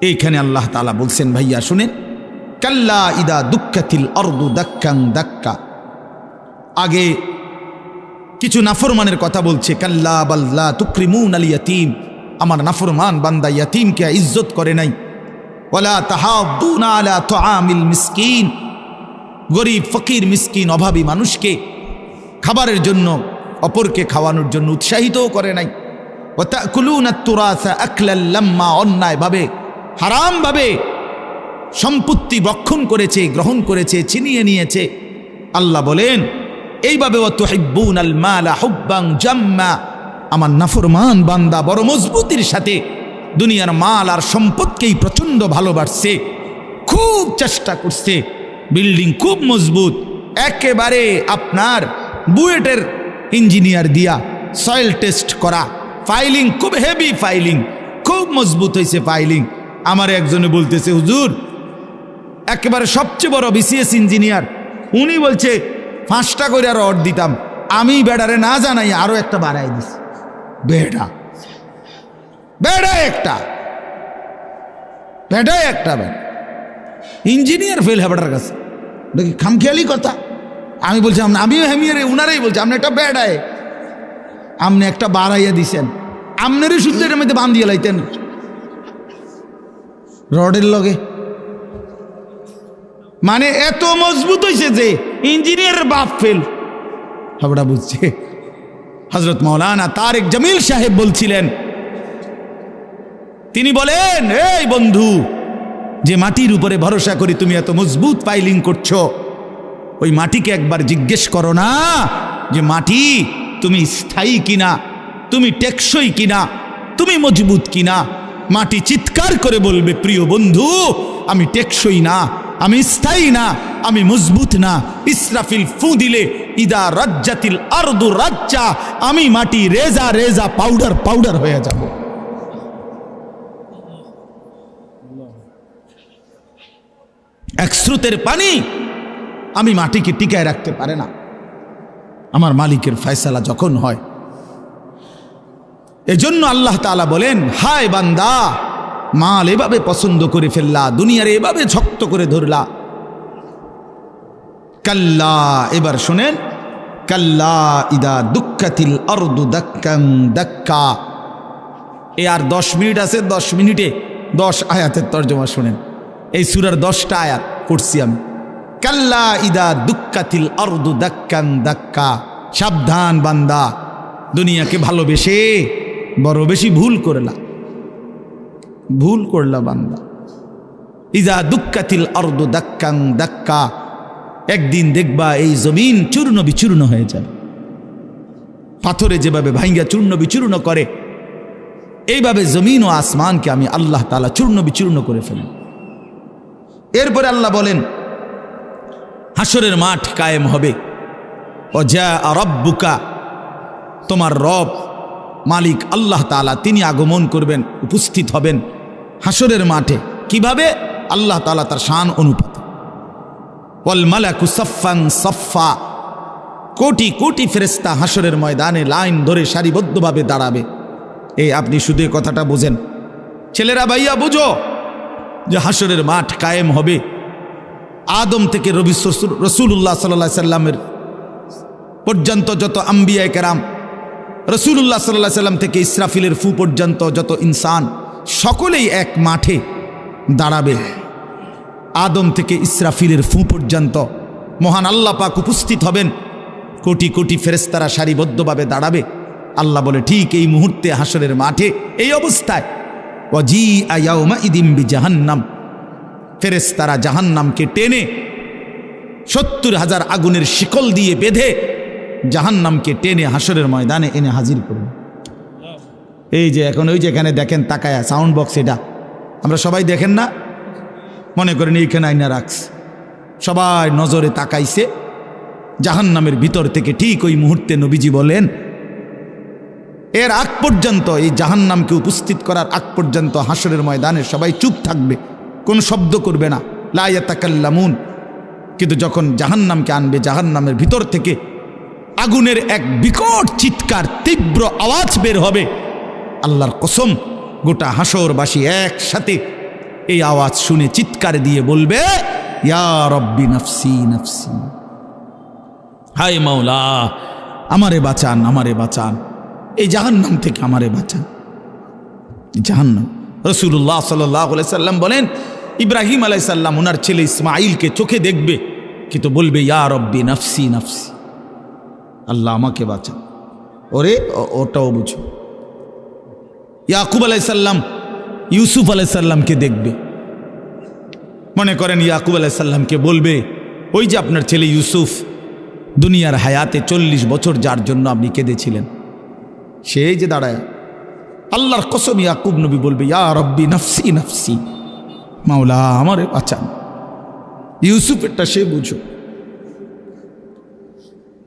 এইখানে আল্লাহ তালা বলছেন, ভাইয়া, শুনেন। কাল্লা ইদা দুঃখাতিল অর্দু দাক্কাং দাক্কা। আগে কিছু নাফরমানের কথা বলছে, কাল্লা বাল্লা তুকরিমুন আল ইয়াতিম। আমার নাফরমান বান্দা ইয়াতিমকে ইজ্জত করে নাই। ওয়ালা তাহাদ্দুনা আলা তুআমিল মিসকিন। গরিব, ফকির, মিসকিন, অভাবী মানুষকে খাবারের জন্য, অপরকে খাওয়ানোর জন্য উৎসাহিতও করে নাই। ওয়াতাকুলুনা তুরাসা আকলাল লাম্মা, অন্যায়ভাবে হারামভাবে সম্পত্তি রক্ষণ করেছে, গ্রহণ করেছে, ছিনিয়ে নিয়েছে। আল্লাহ বলেন, এইভাবে জাম্মা। আমার নাফরমান বান্দা বড় মজবুতির সাথে দুনিয়ার মাল আর সম্পদকেই প্রচণ্ড ভালোবাসছে, খুব চেষ্টা করছে। বিল্ডিং খুব মজবুত, একেবারে আপনার বুয়েটের ইঞ্জিনিয়ার দিয়া সয়েল টেস্ট করা। ফাইলিং খুব হেভি ফাইলিং, খুব মজবুত হয়েছে ফাইলিং। আমার একজনে বলতেছে, হুজুর, একেবারে সবচেয়ে বড় বিসিএস ইঞ্জিনিয়ার উনি বলছে, পাঁচটা করে আর অর্ড দিতাম। আমি বেড়ারে না জানাই আরও একটা বাড়াই দিস বেড়া। বেড়া একটা। বেড়াই একটা বেড়া ইঞ্জিনিয়ার ফেল হেবাটার কাছে। দেখি, খামখেয়ালি কথা। আমি বলছি আম- আমিও হেমিয়ারে, উনারাই বলছি আপনি একটা বেড়ায়। আপনি একটা বাড়াইয়া দিছেন। আপনারই এটার মধ্যে বান্ধিয়ে লাইতেন। রডের লগে। মানে এত মজবুত হয়েছে যে ইঞ্জিনিয়ারের বাপ ফেল। হাবড়া বুঝছে। হজরত মৌলানা তারেক জামিল সাহেব বলছিলেন, তিনি বলেন, এই বন্ধু, যে মাটির উপরে ভরসা করি তুমি এত মজবুত পাইলিং করছ, ওই মাটিকে একবার জিজ্ঞেস করো না যে মাটি তুমি স্থায়ী কিনা, তুমি টেকসই কিনা, তুমি মজবুত কিনা। মাটি চিৎকার করে বলবে, প্রিয় বন্ধু, আমি টেকসই না, আমি স্থায়ী না, আমি মজবুত না। ইসরাফিল ফু দিলে, ইদা রাজ্জাতিল আরদু রাজ্জা আমি মাটি রেজা রেজা পাউডার পাউডার হয়ে যাব। এক স্রোতের পানি আমি মাটিকে টিকায় রাখতে পারে না। আমার মালিকের ফয়সালা যখন হয় এজন্য আল্লাহ তাআলা বলেন, হায় বান্দা, মাল এভাবে পছন্দ করে ফেললা, দুনিয়ার এভাবে শক্ত করে ধরলা। কাল্লা, এবার শোনেন, কাল্লা ইদা দুঃখাতিল অর্দু দাক্কাং দাক্কা। এ আর দশ মিনিট আছে, দশ মিনিটে দশ আয়াতের তর্জমা শোনেন। এই সুরার দশটা আয়াত করছি আমি। কাল্লা ইদা দুঃখাতিল অর্দু দাক্কাং দাক্কা। সাবধান বান্দা, দুনিয়াকে ভালোবেসে বড় বেশি ভুল করলা ভুল করলা বান্দা। ইদা দুঃখাতিল অর্দু দাক্কাং দাক্কা। একদিন দেখবা এই জমিন চূর্ণ বিচূর্ণ হয়ে যাবে। পাথরে যেভাবে ভাঙ্গা চূর্ণ বিচূর্ণ করে, এইভাবে জমিন ও আসমানকে আমি আল্লাহ তালা চূর্ণ বিচূর্ণ করে ফেলি এরপরে আল্লাহ বলেন হাসরের মাঠ কায়েম হবে। যা রব্বুকা, তোমার রব মালিক আল্লাহ তালা তিনি আগমন করবেন, উপস্থিত হবেন হাসরের মাঠে। কীভাবে? আল্লাহ তালা তার শান অনুপাতে। ওয়াল মালাকু সফাং সফা কোটি কোটি ফেরেস্তা হাসরের ময়দানে লাইন ধরে সারিবদ্ধভাবে দাঁড়াবে। এই আপনি শুধু কথাটা বোঝেন। ছেলেরা, ভাইয়া, বুঝো যে হাসরের মাঠ কায়েম হবে। আদম থেকে রবি রসুল্লাহ সাল্লা সাল্লামের পর্যন্ত যত আম্বিয়ায় কেরাম রসুল্লাহ সাল্লাহ সাল্লাম থেকে ইসরাফিলের ফু পর্যন্ত যত ইনসান সকলেই এক মাঠে দাঁড়াবে। আদম থেকে ইসরাফিলের ফু পর্যন্ত মহান আল্লাহ পাক উপস্থিত হবেন। কোটি কোটি ফেরেস্তারা সারিবদ্ধভাবে দাঁড়াবে। আল্লাহ বলে, ঠিক এই মুহূর্তে হাসরের মাঠে, এই অবস্থায় অজি ইদিম্বি জাহান্নাম ফেরেস্তারা জাহান্নামকে টেনে সত্তর হাজার আগুনের শিকল দিয়ে বেঁধে জাহান্নামকে টেনে হাসরের ময়দানে এনে হাজির করবে এই যে এখন ওই যে এখানে দেখেন তাকায়া সাউন্ড বক্স এটা। আমরা সবাই দেখেন না? মনে করেন এইখানে আইনা রাখস সবাই নজরে তাকাইছে। জাহান্নামের ভিতর থেকে ঠিক ওই মুহূর্তে নবীজি বলেন, এর আগ পর্যন্ত, এই জাহান্নামকে উপস্থিত করার আগ পর্যন্ত হাসরের ময়দানে সবাই চুপ থাকবে। কোনো শব্দ করবে না। লাইয়াতাকাল্লামুন কিন্তু যখন জাহান্নামকে আনবে, জাহান্নামের ভিতর থেকে আগুনের এক বিকট চিৎকার, তীব্র আওয়াজ বের হবে। আল্লাহর কসম, গোটা হাসরবাসী একসাথে এই আওয়াজ শুনে চিৎকার দিয়ে বলবে, ইয়া রব্বি নফসি নফসি। হায় মাওলা, আমারে বাঁচান আমারে বাঁচান। এই জাহান্নাম থেকে আমারে বাঁচান। জাহান্নাম। রসুল্লাহ সাল্লাহ সাল্লাম বলেন, ইব্রাহিম আলাইসাল্লাম ওনার ছেলে ইসমাইলকে চোখে দেখবে। কিন্তু বলবে, ইয়া রব্বি নফসি নফসি। আল্লাহ আমাকে বাঁচান ওরে ওটাও বুঝো। ইয়াকুব আলাইসাল্লাম ইউসুফ আলাইসাল্লামকে দেখবে। মনে করেন ইয়াকুব আলাইসাল্লামকে বলবে, ওই যে আপনার ছেলে ইউসুফ, দুনিয়ার হায়াতে চল্লিশ বছর যার জন্য আপনি কেঁদেছিলেন। সেই যে দাঁড়ায়। আল্লাহর কসম ইয়াকুব নবী বলবে, ইয়া রব্বি নফসি নফসি, মাওলা আমারে বাঁচান। ইউসুফেরটা সে বুঝুক।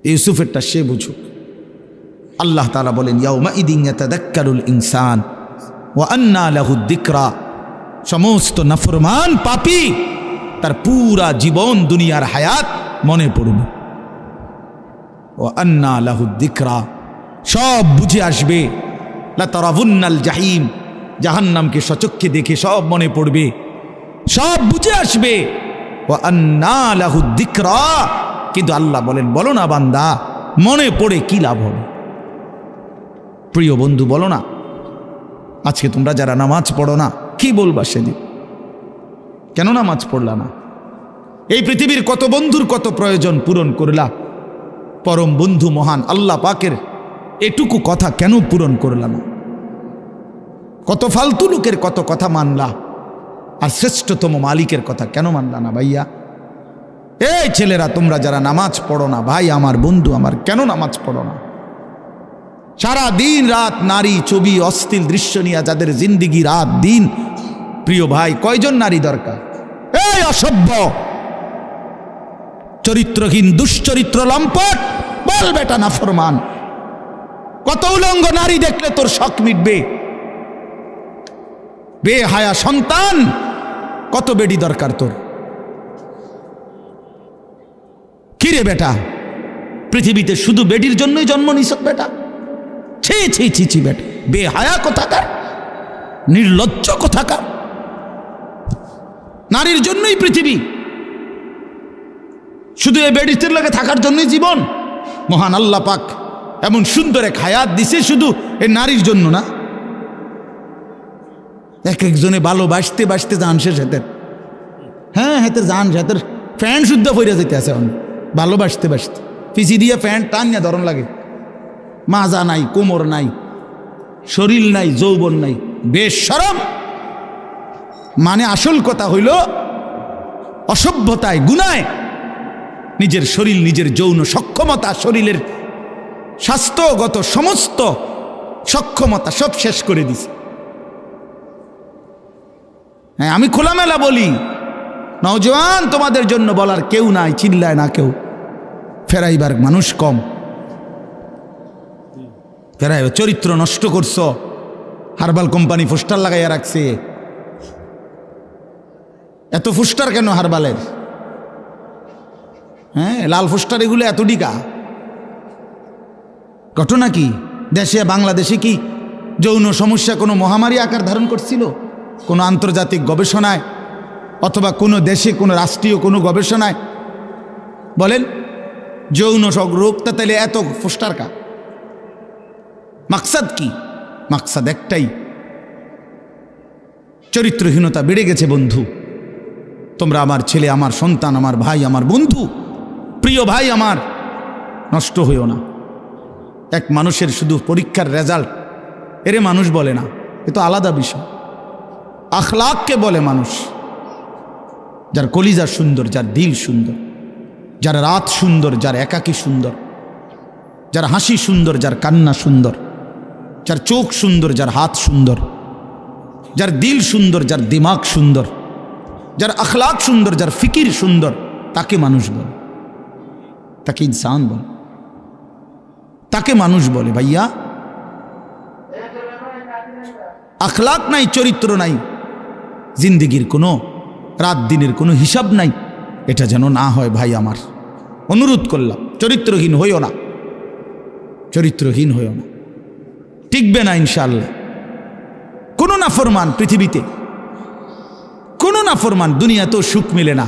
ইউসুফেরটা সে বুঝুক। আল্লাহ তালা বলেন, ইয়াউমা ইদিন ইয়াতাদাক্কারুল ইনসান ওয়া আন্না লাহু দিকরা সমস্ত নাফরমান পাপি, তার পুরা জীবন দুনিয়ার হায়াত মনে পড়বে। ও আন্না লাহু দিকরা সব বুঝে আসবে। লাতারাভুন্নাল জাহিম, জাহান্নামকে সচক্ষে দেখে সব মনে পড়বে। সব বুঝে আসবে। ও আন্না লাহু দিকরা কিন্তু আল্লাহ বলেন, বলো না বান্দা, মনে পড়ে কি লাভ হবে? প্রিয় বন্ধু, বলো না, আজকে তোমরা যারা নামাজ পড়ো না, কি বলবা সেদিন? কেন নামাজ পড়লা না? এই পৃথিবীর কত বন্ধুর কত প্রয়োজন পূরণ করলা? পরম বন্ধু মহান আল্লাহ পাকের এটুকু কথা কেন পূরণ করলা না? কত ফালতু লোকের কত কথা মানলা? আর শ্রেষ্ঠতম মালিকের কথা কেন মানলা না ভাইয়া? এই ছেলেরা, তোমরা যারা নামাজ পড়ো না, ভাই, আমার বন্ধু, আমার কেন নামাজ পড়ো না? সারা দিন রাত নারী ছবি অস্থির দৃশ্য নিয়ে যাদের জিন্দিগি রাত দিন, প্রিয় ভাই, কয়জন নারী দরকার? এই অসভ্য, চরিত্রহীন, দুশ্চরিত্র লম্পট, বল বেটা না ফরমান কত উলঙ্গ নারী দেখলে তোর শখ মিটবে? বেহায়া সন্তান, কত বেডি দরকার তোর? কিরে বেটা? পৃথিবীতে শুধু বেডির জন্যই জন্ম নিছ বেটা? ছি ছি ছি ছি, বেটা। বেহায়া কোথাকার? নির্লজ্জ কোথাকার? নারীর জন্যই পৃথিবী। শুধু এই বেডিতের লাগে থাকার জন্যই জীবন? মহান আল্লাহ পাক এমন সুন্দর এক হায়াত দিছে শুধু এই নারীর জন্য না। এক একজনে ভালোবাসতে বাসতে যান শেষ হেতের হ্যাঁ হেতের যান, হেতের ফ্যান শুদ্ধ ফইরা যেতে আছে এখন। ভালোবাসতে বাসতে। পিছি দিয়ে প্যান্ট টান নিয়ে ধরন লাগে। মাজা নাই, কোমর নাই, শরীর নাই, যৌবন নাই, বেশ সরম। মানে আসল কথা হইল, অসভ্যতায়, গুনায় নিজের শরীর, নিজের যৌন সক্ষমতা, শরীরের স্বাস্থ্যগত সমস্ত সক্ষমতা সব শেষ করে দিছে। হ্যাঁ আমি খোলামেলা বলি নওজোয়ান, তোমাদের জন্য বলার কেউ নাই, চিল্লায় না কেউ। ফেরাইবার মানুষ কম। ফেরাই চরিত্র নষ্ট করছ। হারবাল কোম্পানি পোস্টার লাগাইয়া রাখছে। এত ফুস্টার কেন হারবালের? হ্যাঁ লাল ফুস্টার এগুলো এত ডিকা ঘটনা কি? দেশে বাংলাদেশে কি যৌন সমস্যা কোনো মহামারী আকার ধারণ করছিল? কোনো আন্তর্জাতিক গবেষণায় অথবা কোনো দেশে, কোনো রাষ্ট্রীয়, কোনো গবেষণায়। বলেন, যৌন রোগটা তাহলে এত ফুস্টার কা মাকসাদ কি? মাকসাদ একটাই। চরিত্রহীনতা বেড়ে গেছে বন্ধু। তোমরা আমার ছেলে, আমার সন্তান, আমার ভাই, আমার বন্ধু, প্রিয় ভাই আমার, নষ্ট হইও না। এক মানুষের শুধু পরীক্ষার রেজাল্ট, এরে মানুষ বলে না, এ তো আলাদা বিষয়। আখলাককে বলে মানুষ। যার কলিজা সুন্দর যার দিল সুন্দর যার রাত সুন্দর যার একাকী সুন্দর যার হাসি সুন্দর যার কান্না সুন্দর যার চোখ সুন্দর যার হাত সুন্দর যার দিল সুন্দর যার দিমাগ সুন্দর যার আখলাক সুন্দর যার ফিকির সুন্দর তাকে মানুষ বলে তাকে ইনসান বলে তাকে মানুষ বলে ভাইয়া আখলাক নাই চরিত্র নাই জিন্দিগির কোনো রাত দিনের কোনো হিসাব নাই। এটা যেন না হয় ভাই আমার। অনুরোধ করলাম, চরিত্রহীন হইও না। চরিত্রহীন হইও না। টিকবে না ইনশাল্লাহ কোনো না ফরমান পৃথিবীতে, কোনো না ফরমান দুনিয়াতেও সুখ মিলে না।